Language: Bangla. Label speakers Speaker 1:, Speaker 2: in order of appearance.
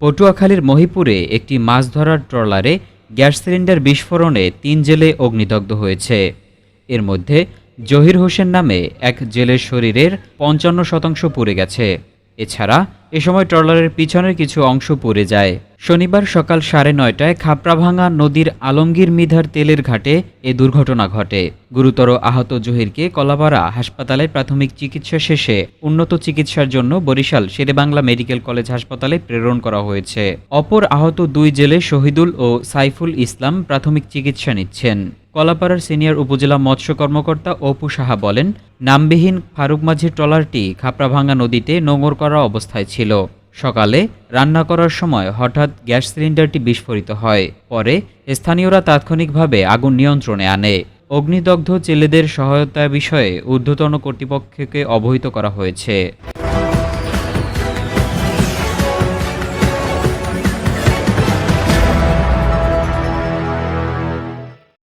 Speaker 1: পটুয়াখালীর মহিপুরে একটি মাছ ধরার ট্রলারে গ্যাস সিলিন্ডার বিস্ফোরণে তিন জেলে অগ্নিদগ্ধ হয়েছে। এর মধ্যে জহির হোসেন নামে এক জেলের শরীরের পঞ্চান্ন শতাংশ পুড়ে গেছে। এছাড়া এ সময় ট্রলারের পিছনের কিছু অংশ পড়ে যায়। শনিবার সকাল সাড়ে নয়টায় খাপড়াভাঙা নদীর আলমগীর মিধার তেলের ঘাটে এ দুর্ঘটনা ঘটে। গুরুতর আহত জহিরকে কলাপাড়া হাসপাতালে প্রাথমিক চিকিৎসা শেষে উন্নত চিকিৎসার জন্য বরিশাল শেরেবাংলা মেডিকেল কলেজ হাসপাতালে প্রেরণ করা হয়েছে। অপর আহত দুই জেলে শহীদুল ও সাইফুল ইসলাম প্রাথমিক চিকিৎসা নিচ্ছেন। কলাপাড়ার সিনিয়র উপজেলা মৎস্য কর্মকর্তা অপু সাহা বলেন, নামবিহীন ফারুক মাঝির ট্রলারটি খাপড়াভাঙ্গা নদীতে নোঙর করা অবস্থায় ছিল। সকালে রান্না করার সময় হঠাৎ গ্যাস সিলিন্ডারটি বিস্ফোরিত হয়। পরে স্থানীয়রা তাৎক্ষণিকভাবে আগুন নিয়ন্ত্রণে আনে। অগ্নিদগ্ধ জেলেদের সহায়তা বিষয়ে ঊর্ধ্বতন কর্তৃপক্ষকে অবহিত করা হয়েছে।